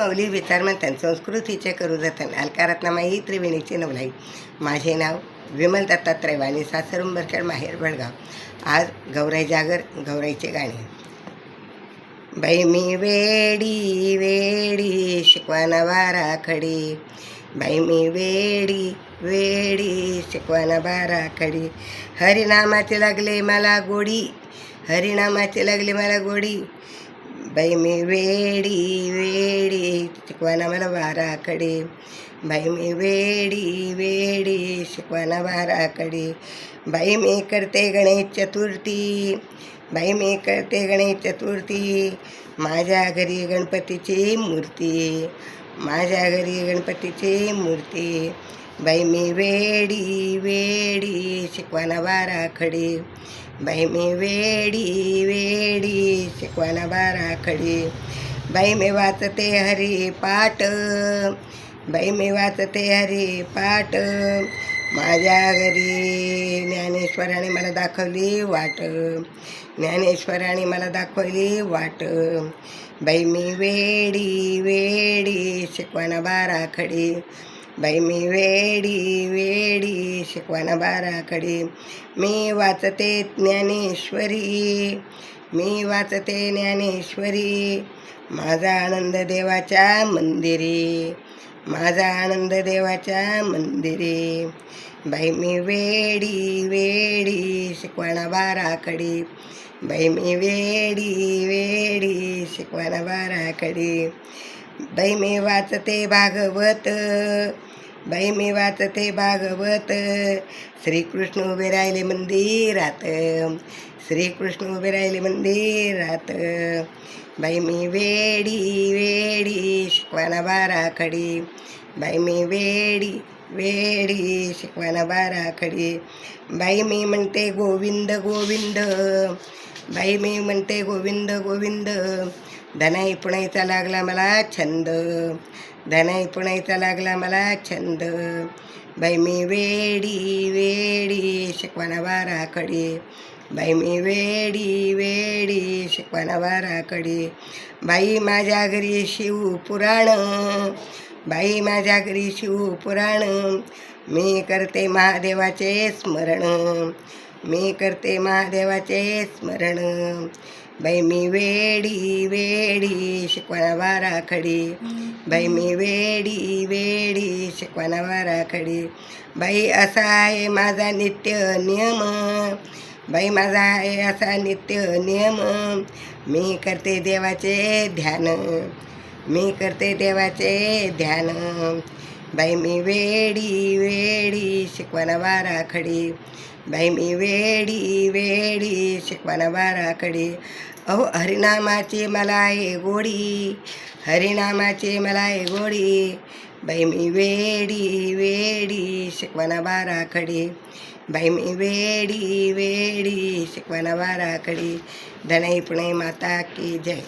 माऊली विचारमंथन संस्कृतीचे करू जतन. अलकारत्नामा त्रिवेणीची नवलाई. माझे नाव विमल दत्तात्रय वाणी सासर उंबरखेड माहेर बडगाव. आज गौराई जागर गौराईचे गाणे. बाई मी वेडी वेडी शिकवाना बारा खडी. बाई मी वेडी वेडी शिकवाना बारा खडी. हरिनामाचे लागले मला गोडी. हरिनामाचे लागले मला गोडी. बाई मी वेडी वेडी शिकवाना मला बाराकडे बाई मी वेडी वेडी शिकवाना बाराकडे बाई मी करते गणेश चतुर्थी बाई मी करते गणेश चतुर्थी माझ्या घरी गणपतीची मूर्ती माझ्या घरी गणपतीची मूर्ती बाई मी वेडी वेडी शिकवाना बाराखडी बाई मी वेडी वेडी शिकवाना बाराखडी बाई मी वाचते हरी पाठ बाई मी वाचते हरी पाठ माझ्या घरी ज्ञानेश्वराने मला दाखवली वाट ज्ञानेश्वराने मला दाखवली वाट बाई मी वेडी वेडी शिकवाना बाराखडी बाई मी वेडी वेडी शिकवाना बाराकडे मी वाचते ज्ञानेश्वरी. मी वाचते ज्ञानेश्वरी. माझा आनंद देवाच्या मंदिरी. माझा आनंद देवाच्या मंदिरी. बाई मी वेडी वेडी शिकवाना बाराकडे बाई मी वेडी वेडी शिकवाना बाराकडे बाई मी वाचते भागवत. बाई मी वाचते भागवत. श्रीकृष्ण उभे राहिले मंदिरात. श्रीकृष्ण उभे राहिले मंदिरात. बाई मी वेडी वेडी शिकवाना बाराखडी बाई मी वेडी वेडी शिकवाना बाराखडी बाई मी म्हणते गोविंद गोविंद. बाई मी म्हणते गोविंद गोविंद. धनाई पुणाईचा लागला मला छंद. धनाई पुणाईचा लागला मला छंद. बाई मी वेडी वेडी शिकवाना कडी बाई मी वेडी वेडी शिकवाना कडी बाई माझ्या घरी शिव पुराण. बाई माझ्या घरी शिव पुराण मी करते महादेवाचे स्मरण. मी करते महादेवाचे स्मरण. बाई मी वेडी वेडी शिकवाना बाराखडी बाई मी वेडी वेडी शिकवाना बाराखडी बाई असा आहे माझा नित्य नियम. बाई माझा आहे असा नित्य नियम. मी करते देवाचे ध्यान. मी करते देवाचे ध्यान. बाई मी वेडी वेडी शिकवाना बाराखडी बाई मी वेडी वेडी शिकवाना बाराखडी अहो हरिनामाची मला आहे गोडी. हरिनामाची मला आहे गोडी. बाई मी वेडी वेडी शिकवाना बाराखडी बाई मी वेडी वेडी शिकवाना बाराखडी धनई पुणे माता की जय.